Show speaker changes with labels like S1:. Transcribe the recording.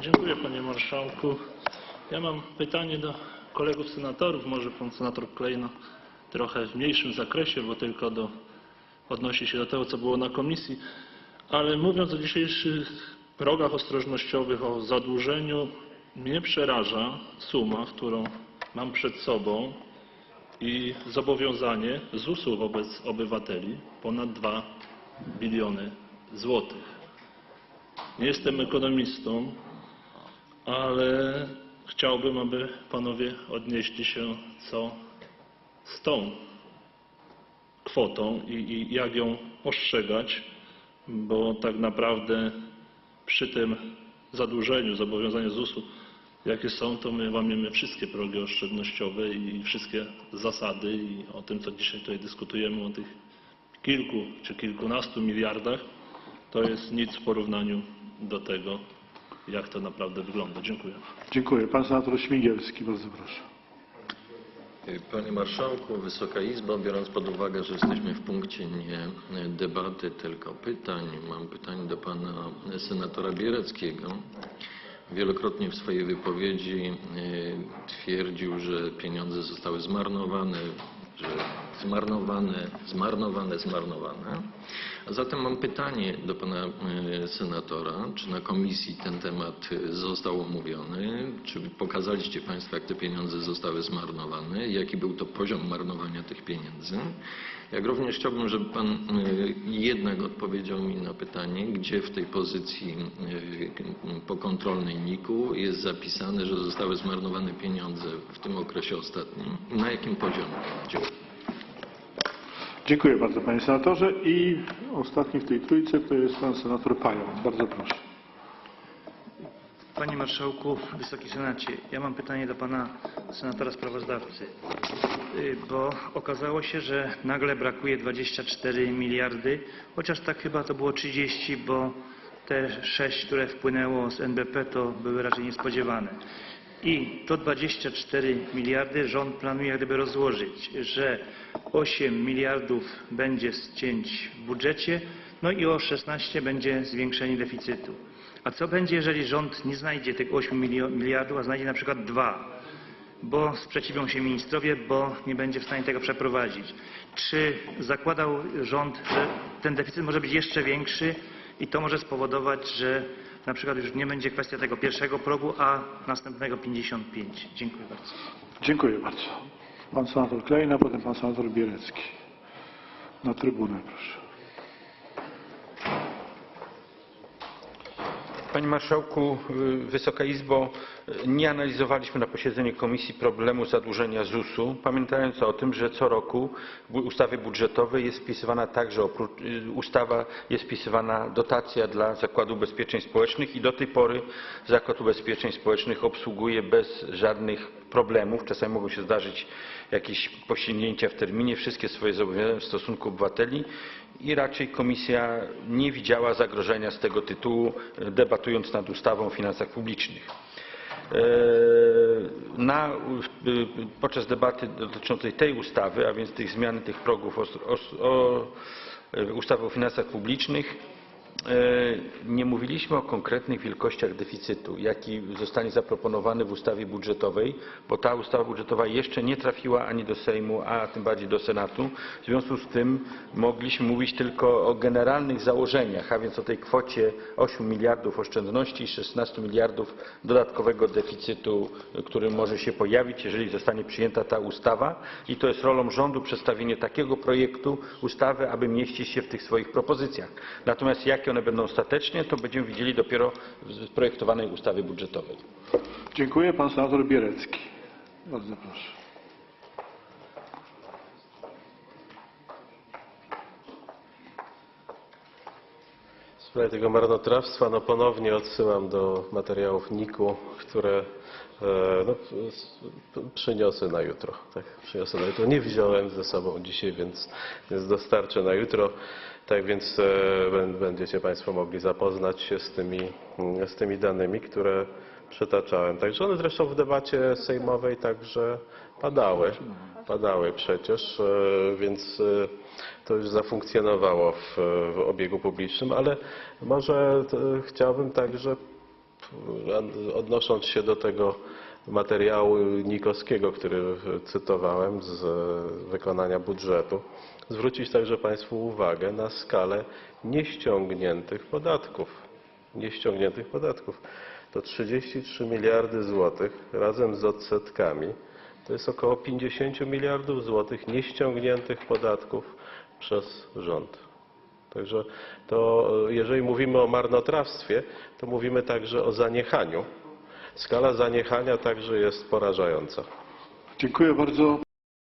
S1: Dziękuję panie marszałku. Ja mam pytanie do kolegów senatorów, może pan senator Klejno trochę w mniejszym zakresie, bo tylko do, odnosi się do tego, co było na komisji. Ale mówiąc o dzisiejszych progach ostrożnościowych, o zadłużeniu, mnie przeraża suma, którą mam przed sobą i zobowiązanie ZUS-u wobec obywateli ponad 2 biliony złotych. Nie jestem ekonomistą, ale chciałbym, aby panowie odnieśli się co z tą kwotą i, i jak ją postrzegać, bo tak naprawdę przy tym zadłużeniu, zobowiązaniu ZUS-u, jakie są, to my łamiemy wszystkie progi oszczędnościowe i wszystkie zasady i o tym, co dzisiaj tutaj dyskutujemy, o tych kilku czy kilkunastu miliardach, to jest nic w porównaniu do tego, jak to naprawdę wygląda. Dziękuję.
S2: Dziękuję. Pan senator Śmigielski, bardzo proszę.
S3: Panie Marszałku, Wysoka Izbo, biorąc pod uwagę, że jesteśmy w punkcie nie debaty, tylko pytań, mam pytanie do pana senatora Biereckiego. Wielokrotnie w swojej wypowiedzi e, twierdził, że pieniądze zostały zmarnowane, że zmarnowane, zmarnowane, zmarnowane. A zatem mam pytanie do pana e, senatora, czy na komisji ten temat został omówiony, czy pokazaliście państwo, jak te pieniądze zostały zmarnowane, jaki był to poziom marnowania tych pieniędzy. Jak również chciałbym, żeby pan e, jednak odpowiedział mi na pytanie, gdzie w tej pozycji e, pokontrolnej NIK-u jest zapisane, że zostały zmarnowane pieniądze w tym okresie ostatnim. Na jakim poziomie? Dziękuję.
S2: Dziękuję bardzo panie senatorze. I ostatni w tej trójce to jest pan senator Pająk. Bardzo proszę.
S4: Panie Marszałku, Wysoki Senacie, ja mam pytanie do Pana Senatora Sprawozdawcy, Y, bo okazało się, że nagle brakuje 24 miliardy, chociaż tak chyba to było 30, bo te 6, które wpłynęło z NBP, to były raczej niespodziewane. I to 24 miliardy rząd planuje gdyby rozłożyć, że 8 miliardów będzie z cięć w budżecie, no i o 16 będzie zwiększenie deficytu. A co będzie, jeżeli rząd nie znajdzie tych 8 milio- miliardów, a znajdzie na przykład 2? Bo sprzeciwią się ministrowie, bo nie będzie w stanie tego przeprowadzić. Czy zakładał rząd, że ten deficyt może być jeszcze większy i to może spowodować, że na przykład już nie będzie kwestia tego pierwszego progu, a następnego 55? Dziękuję bardzo.
S2: Dziękuję bardzo. Pan senator Klejna, potem pan senator Bierecki. Na trybunę proszę.
S5: Panie Marszałku, y, Wysoka Izbo, y, nie analizowaliśmy na posiedzeniu Komisji problemu zadłużenia ZUS-u, pamiętając o tym, że co roku w ustawie budżetowej jest wpisywana także oprócz, y, ustawa jest wpisywana dotacja dla Zakładu Ubezpieczeń Społecznych i do tej pory Zakład Ubezpieczeń Społecznych obsługuje bez żadnych problemów. Czasami mogą się zdarzyć jakieś posilnięcia w terminie, wszystkie swoje zobowiązania w stosunku obywateli i raczej komisja nie widziała zagrożenia z tego tytułu, debatując nad ustawą o finansach publicznych. E, Na, e, podczas debaty dotyczącej tej ustawy, a więc tych zmian tych progów os- o, e, ustawy o finansach publicznych, nie mówiliśmy o konkretnych wielkościach deficytu, jaki zostanie zaproponowany w ustawie budżetowej, bo ta ustawa budżetowa jeszcze nie trafiła ani do Sejmu, a tym bardziej do Senatu. W związku z tym mogliśmy mówić tylko o generalnych założeniach, a więc o tej kwocie 8 miliardów oszczędności i 16 miliardów dodatkowego deficytu, który może się pojawić, jeżeli zostanie przyjęta ta ustawa. I to jest rolą rządu przedstawienie takiego projektu ustawy, aby mieścić się w tych swoich propozycjach. Natomiast jakie one będą ostatecznie, to będziemy widzieli dopiero w projektowanej ustawie budżetowej.
S2: Dziękuję. Pan senator Bierecki. Bardzo proszę.
S6: W sprawie tego marnotrawstwa no ponownie odsyłam do materiałów NIK-u, które e, no, przyniosę na jutro. Tak, przyniosę na jutro. Nie wziąłem ze sobą dzisiaj, więc, więc dostarczę na jutro. Tak więc e, bę- będziecie Państwo mogli zapoznać się z tymi, mm, z tymi danymi, które przytaczałem. Także one zresztą w debacie sejmowej także padały. Padały przecież, e, więc e, to już zafunkcjonowało w, w obiegu publicznym, ale może chciałbym także odnosząc się do tego materiału Nikowskiego, który cytowałem z wykonania budżetu, zwrócić także Państwu uwagę na skalę nieściągniętych podatków. Nieściągniętych podatków. To 33 miliardy złotych razem z odsetkami. To jest około 50 miliardów złotych nieściągniętych podatków przez rząd. Także to, jeżeli mówimy o marnotrawstwie, to mówimy także o zaniechaniu. Skala zaniechania także jest porażająca.
S2: Dziękuję bardzo.